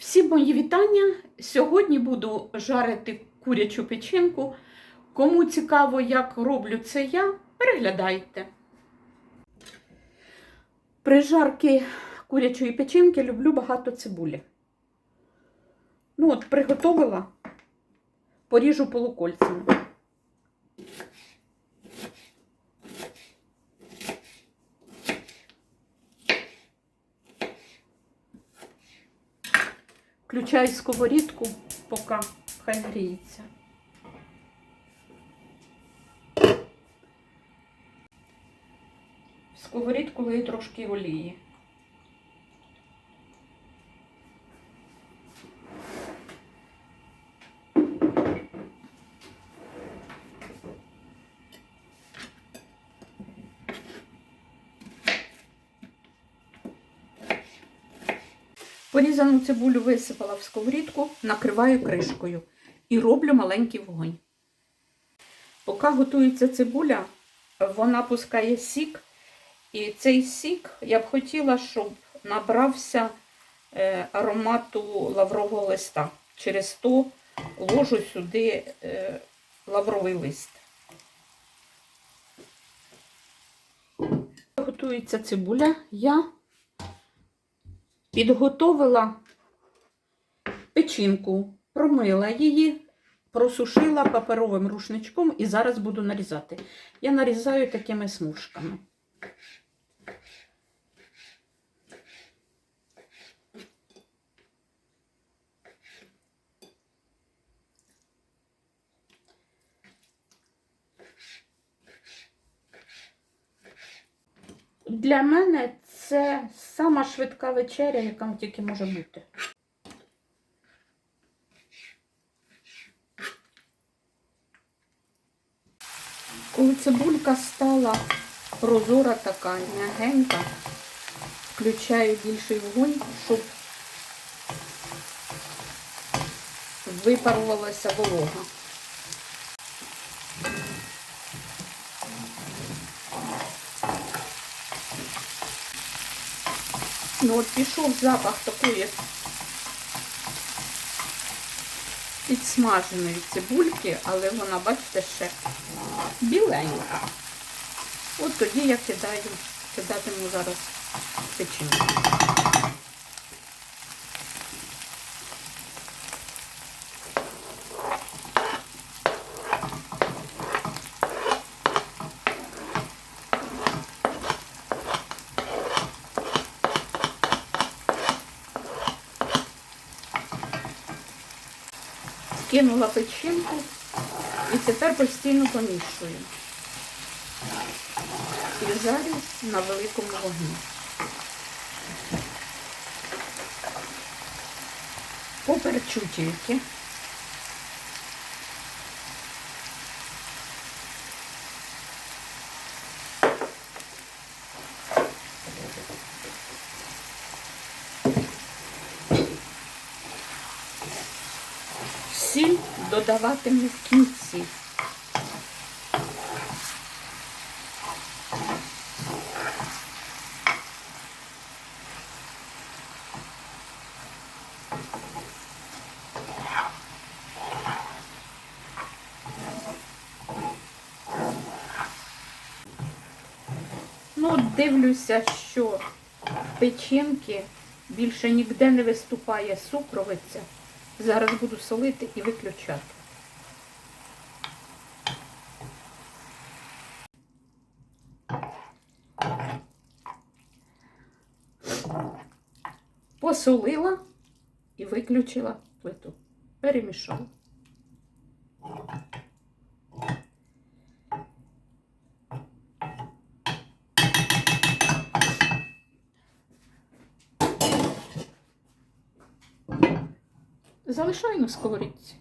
Всі мої вітання. Сьогодні буду жарити курячу печінку. Кому цікаво, як роблю це я, переглядайте. При жарки курячої печінки люблю багато цибулі. Ну, от приготовила, поріжу полукольцями. Включаю сковорідку, поки хай гріється. Сковорідку лию трошки олії. Порізану цибулю висипала в сковорідку, накриваю кришкою і роблю маленький вогонь. Поки готується цибуля, вона пускає сік, і цей сік я б хотіла, щоб набрався е, аромату лаврового листа. Через то ложу сюди е, лавровий лист. Готується цибуля, я підготовила печінку, промила її, просушила паперовим рушничком і зараз буду нарізати. Я нарізаю такими смужками. Для мене це сама швидка вечеря, яка тільки може бути. Коли цибулька стала прозора така, м'ягенька, включаю більший вогонь, щоб випарувалася волога. Ну от пішов запах такої підсмаженої цибульки, але вона, бачите, ще біленька. От тоді я кидаю, кидатиму зараз печінку. Кинула печінку і тепер постійно помішую. І жарю на великому вогні. Поперчу тільки. Сіль додаватиму в кінці. Ну, дивлюся, що печінки більше ніде не виступає сукровиця. Зараз буду солити і виключати. Посолила і виключила плиту. Перемішала. Залишаю на сковорідці.